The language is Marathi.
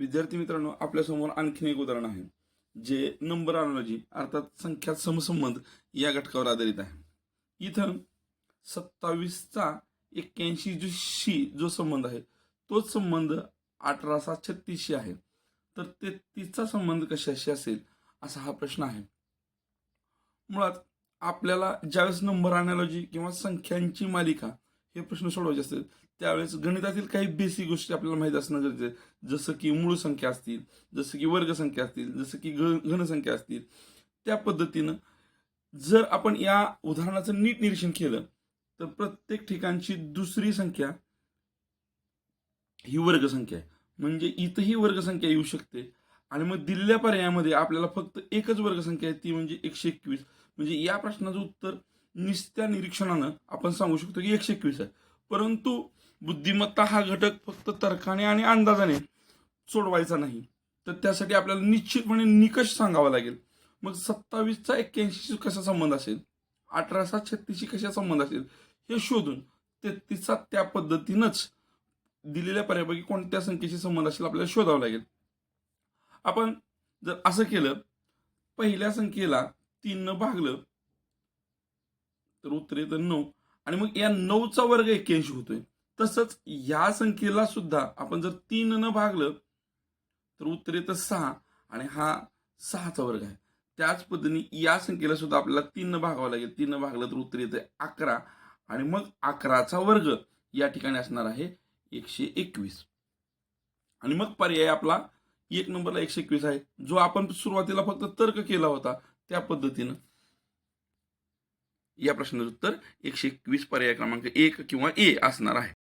विद्यार्थी मित्रांनो आपल्यासमोर आणखीन एक उदाहरण आहे जे नंबर अनॉलॉजी अर्थात संख्या समसंबंध या घटकावर आधारित आहे. इथं सत्तावीसचा एक्क्याऐंशी जो शी जो संबंध आहे तोच संबंध अठराचा छत्तीसशी आहे. तर तेहतीसचा संबंध कशाशी असेल असा हा प्रश्न आहे. मुळात आपल्याला ज्यावेळेस नंबर अनॉलॉजी किंवा संख्यांची मालिका हे प्रश्न सोडवायचे असतील. त्यावेळेस गणितातील काही बेसिक गोष्टी आपल्याला माहीत असणं गरजेचं आहे. जसं की मूळ संख्या असतील जसं की वर्गसंख्या असतील जसं की घ घनसंख्या असतील. त्या पद्धतीनं जर आपण या उदाहरणाचं नीट निरीक्षण केलं तर प्रत्येक ठिकाणची दुसरी संख्या ही वर्गसंख्या आहे. म्हणजे इथंही वर्गसंख्या येऊ शकते. आणि मग दिलेल्या पर्यायामध्ये आपल्याला फक्त एकच वर्गसंख्या आहे ती म्हणजे एकशे एकवीस. म्हणजे या प्रश्नाचं उत्तर निस्त्या निरीक्षणानं आपण सांगू शकतो की एकशे एकवीस आहे. परंतु बुद्धिमत्ता हा घटक फक्त तर्काने आणि अंदाजाने सोडवायचा नाही. तर त्यासाठी आपल्याला निश्चितपणे निकष सांगावा लागेल. मग सत्तावीसचा एक्क्याऐंशीशी कसा संबंध असेल? अठराचा छत्तीसशी कशा संबंध असेल? हे शोधून तेहतीसचा त्या पद्धतीनंच दिलेल्या पर्यापैकी कोणत्या संख्येशी संबंध असेल आपल्याला शोधावं लागेल. आपण जर असं केलं पहिल्या संख्येला तीननं भागलं तर उत्तर येतं नऊ. आणि मग या नऊचा वर्ग एक्क्याऐंशी होतोय. तसंच या संख्येला सुद्धा आपण जर तीन न भागलं तर उत्तर येतं सहा आणि हा सहाचा वर्ग आहे. त्याच पद्धतीने या संख्येला सुद्धा आपल्याला तीन न भागावं लागेल. तीन न भागलं तर उत्तर येतं अकरा. आणि मग अकराचा वर्ग या ठिकाणी असणार आहे एकशे एकवीस. आणि मग पर्याय आपला एक नंबरला एकशे एकवीस आहे. जो आपण सुरुवातीला फक्त तर्क केला होता त्या पद्धतीनं. या प्रश्नाचं उत्तर एकशे एकवीस पर्याय क्रमांक एक किंवा ए असणार आहे.